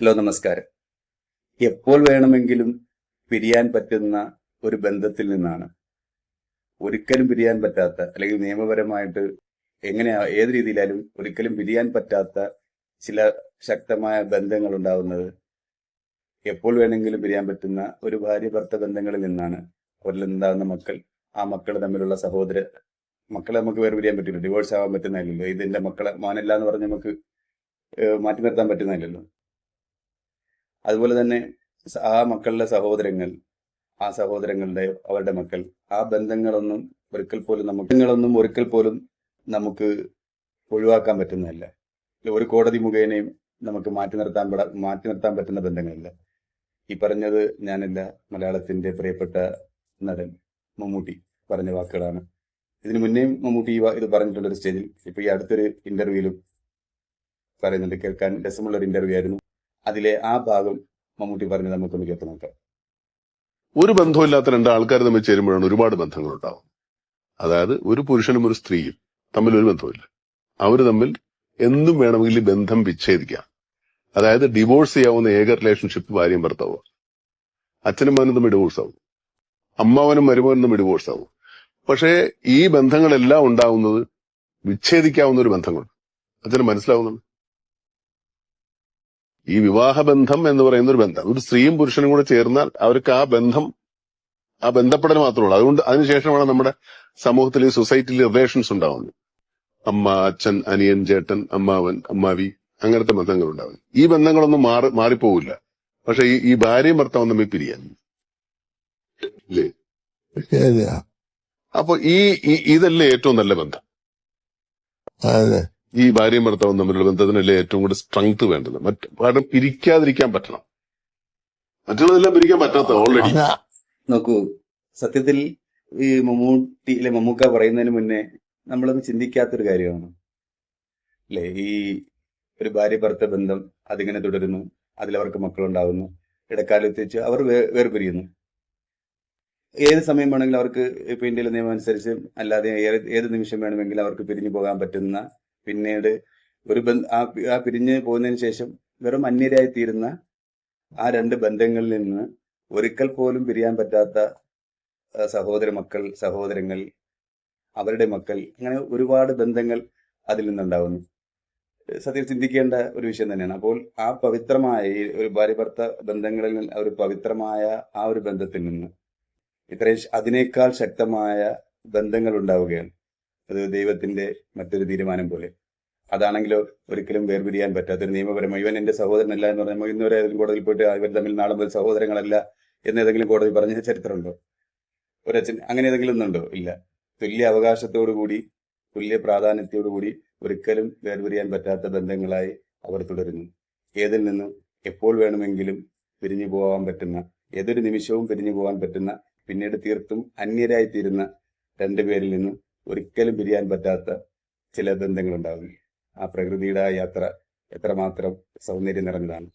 Hello നമസ്കാരം. എപ്പോൾ വേണമെങ്കിലും പിരിയാൻ പറ്റുന്ന ഒരു ബന്ധത്തിൽ നിന്നാണ്. ഒരിക്കലും പിരിയാൻ പറ്റാത്ത അല്ലെങ്കിൽ നിയമപരമായിട്ട് എങ്ങനെ ഏത് രീതിയിലായാലും ഒരിക്കലും പിരിയാൻ പറ്റാത്ത ചില ശക്തമായ ബന്ധങ്ങൾ ഉണ്ടാവുന്നത് എപ്പോൾ വേണമെങ്കിലും പിരിയാൻ പറ്റുന്ന ഒരു ഭാര്യ ഭർത്ത ബന്ധങ്ങളിൽ നിന്നാണ്. അവരിൽ ഉണ്ടാകുന്ന മക്കൾ ആ മക്കൾ തമ്മിലുള്ള സഹോദര മക്കളെ നമുക്ക് വേറെ പിരിയാൻ പറ്റില്ല. ഡിവോഴ്സ് ആവാൻ പറ്റുന്നില്ലല്ലോ ഇതിന്റെ മക്കളെ മോനല്ല എന്ന് പറഞ്ഞ് നമുക്ക് മാറ്റി നിർത്താൻ പറ്റുന്നില്ലല്ലോ അതുപോലെ തന്നെ ആ മക്കളുടെ സഹോദരങ്ങൾ ആ സഹോദരങ്ങളുടെ അവരുടെ മക്കൾ ആ ബന്ധങ്ങളൊന്നും ഒരിക്കൽ പോലും നമുക്ക് ബന്ധങ്ങളൊന്നും ഒരിക്കൽ പോലും നമുക്ക് ഒഴിവാക്കാൻ പറ്റുന്നതല്ല. ഒരു കോടതി മുഖേനയും നമുക്ക് മാറ്റി നിർത്താൻ മാറ്റി നിർത്താൻ പറ്റുന്ന ബന്ധങ്ങളില്ല. ഈ പറഞ്ഞത് ഞാനല്ല മലയാളത്തിന്റെ പ്രിയപ്പെട്ട നടൻ മമ്മൂട്ടി പറഞ്ഞ വാക്കുകളാണ്. ഇതിനു മുന്നേയും മമ്മൂട്ടി ഇത് പറഞ്ഞിട്ടുണ്ട് ഒരു സ്റ്റേജിൽ. ഇപ്പൊ ഈ അടുത്തൊരു ഇന്റർവ്യൂവിലും പറയുന്നുണ്ട് കേൾക്കാൻ രസമുള്ള ഒരു ഇന്റർവ്യൂ ആയിരുന്നു. അതിലെ ആ ഭാഗം മമ്മൂട്ടി പറഞ്ഞ് നമുക്കൊന്ന് കേട്ട് നോക്കാം. ഒരു ബന്ധമില്ലാത്ത രണ്ട് ആൾക്കാർ തമ്മിൽ ചേരുമ്പോഴാണ് ഒരുപാട് ബന്ധങ്ങൾ ഉണ്ടാവും അതായത് ഒരു പുരുഷനും ഒരു സ്ത്രീയും തമ്മിൽ ഒരു ബന്ധമില്ല അവർ തമ്മിൽ എന്തും വേണമെങ്കിൽ ബന്ധം വിച്ഛേദിക്കാം. അതായത് ഡിവോഴ്സ് ചെയ്യാവുന്ന ഏക റിലേഷൻഷിപ്പ് ഭാര്യയും ഭർത്താവും അച്ഛനും മകനും തമ്മിൽ ഡിവോഴ്സ് ആവും. അമ്മാവനും മരുമകനും തമ്മിൽ ഡിവോഴ്സ് ആവും. പക്ഷേ ഈ ബന്ധങ്ങളെല്ലാം ഉണ്ടാവുന്നത് വിച്ഛേദിക്കാവുന്ന ഒരു ബന്ധങ്ങൾ അച്ഛന് മനസ്സിലാവുന്നുണ്ട്? ഈ വിവാഹബന്ധം എന്ന് പറയുന്ന ഒരു ബന്ധം. ഒരു സ്ത്രീയും പുരുഷനും കൂടെ ചേർന്നാൽ അവർക്ക് ആ ബന്ധം ആ ബന്ധപ്പെടൽ മാത്രമേ ഉള്ളൂ. അതുകൊണ്ട് അതിനുശേഷമാണ് നമ്മുടെ സമൂഹത്തിൽ ഈ സൊസൈറ്റിയിൽ റിലേഷൻസ് ഉണ്ടാവുന്നത്. അമ്മ അച്ഛൻ അനിയൻ ചേട്ടൻ അമ്മാവൻ അമ്മാവി അങ്ങനത്തെ ബന്ധങ്ങൾ ഉണ്ടാവുന്നത് ഈ ബന്ധങ്ങളൊന്നും മാറി മാറിപ്പോവില്ല. പക്ഷെ ഈ ഈ ഭാര്യയും ഭർത്താവും തമ്മിൽ പിരിയാൻ. ഇല്ലേ? അപ്പൊ ഈ ഈ- ഇതല്ലേ ഏറ്റവും നല്ല ബന്ധം? അതെ. ഈ ഭാര്യയും ഭർത്താവും തമ്മിലുള്ള ബന്ധത്തിനല്ലേ ഏറ്റവും കൂടുതൽ സ്ട്രെങ്ത് വേണ്ടത്? മറ്റ് കാരണം പിരിക്കാതിരിക്കാൻ പറ്റണം. മറ്റുള്ളതെല്ലാം പിരിക്കാൻ പറ്റാത്ത ഓൾറെഡി നോക്കൂ സത്യത്തിൽ ഈ മമ്മൂട്ടി അല്ലെ മമ്മൂക്ക പറയുന്നതിന് മുന്നേ നമ്മളൊന്നും ചിന്തിക്കാത്തൊരു കാര്യമാണ്. അല്ലെ ഈ ഒരു ഭാര്യ ഭർത്ത ബന്ധം അതിങ്ങനെ തുടരുന്നു അതിലവർക്ക് മക്കളുണ്ടാകുന്നു ഇടക്കാലത്ത് വെച്ച് അവർ വേർ വേർപിരിയുന്നു. ഏത് സമയം വേണമെങ്കിലും അവർക്ക് ഇപ്പൊ ഇന്ത്യയിലെ നിയമം അനുസരിച്ച് അല്ലാതെ ഏത് നിമിഷം വേണമെങ്കിലും അവർക്ക് പിരിഞ്ഞു പോകാൻ പറ്റുന്ന പിന്നീട് ഒരു ബന്ധ ആ പിരിഞ്ഞു പോകുന്നതിന് ശേഷം വെറും അന്യരായി തീരുന്ന ആ രണ്ട് ബന്ധങ്ങളിൽ നിന്ന് ഒരിക്കൽ പോലും പിരിയാൻ പറ്റാത്ത സഹോദര മക്കൾ സഹോദരങ്ങൾ അവരുടെ മക്കൾ അങ്ങനെ ഒരുപാട് ബന്ധങ്ങൾ അതിൽ നിന്നുണ്ടാവുന്നു. സത്യം ചിന്തിക്കേണ്ട ഒരു വിഷയം തന്നെയാണ്. അപ്പോൾ ആ പവിത്രമായ ഈ ഒരു ഭാര്യ ഭർത്ത ബന്ധങ്ങളിൽ നിന്ന് ഒരു പവിത്രമായ ആ ഒരു ബന്ധത്തിൽ നിന്ന് ഇത്രയും അതിനേക്കാൾ ശക്തമായ ബന്ധങ്ങൾ ഉണ്ടാവുകയാണ്. അത് ദൈവത്തിന്റെ മറ്റൊരു തീരുമാനം പോലെ. അതാണെങ്കിലോ ഒരിക്കലും വേർപിരിയാൻ പറ്റാത്തൊരു നിയമപരമായി ഇവൻ എന്റെ സഹോദരനല്ല എന്ന് പറഞ്ഞാൽ ഇന്നുവരെ ഏതെങ്കിലും കോടതിയിൽ പോയിട്ട് ഇവർ തമ്മിൽ നാളെ മുതൽ സഹോദരങ്ങളല്ല എന്ന് ഏതെങ്കിലും കോടതി പറഞ്ഞ ചരിത്രമുണ്ടോ? ഒരച്ഛൻ അങ്ങനെ ഏതെങ്കിലും ഒന്നുണ്ടോ? ഇല്ല. തുല്യ അവകാശത്തോടു കൂടി തുല്യ പ്രാധാന്യത്തോടു കൂടി ഒരിക്കലും വേർപിരിയാൻ പറ്റാത്ത ബന്ധങ്ങളായി അവർ തുടരുന്നു. ഏതിൽ നിന്നും എപ്പോൾ വേണമെങ്കിലും പിരിഞ്ഞു പോകാൻ പറ്റുന്ന ഏതൊരു നിമിഷവും പിരിഞ്ഞു പോകാൻ പറ്റുന്ന പിന്നീട് തീർത്തും അന്യരായി തീരുന്ന രണ്ടുപേരിൽ നിന്നും ഒരിക്കലും പിരിയാൻ പറ്റാത്ത ചില ബന്ധങ്ങളുണ്ടാവും ആ പ്രകൃതിയുടെ യാത്ര എത്രമാത്രം സൗന്ദര്യം നിറഞ്ഞതാണ്.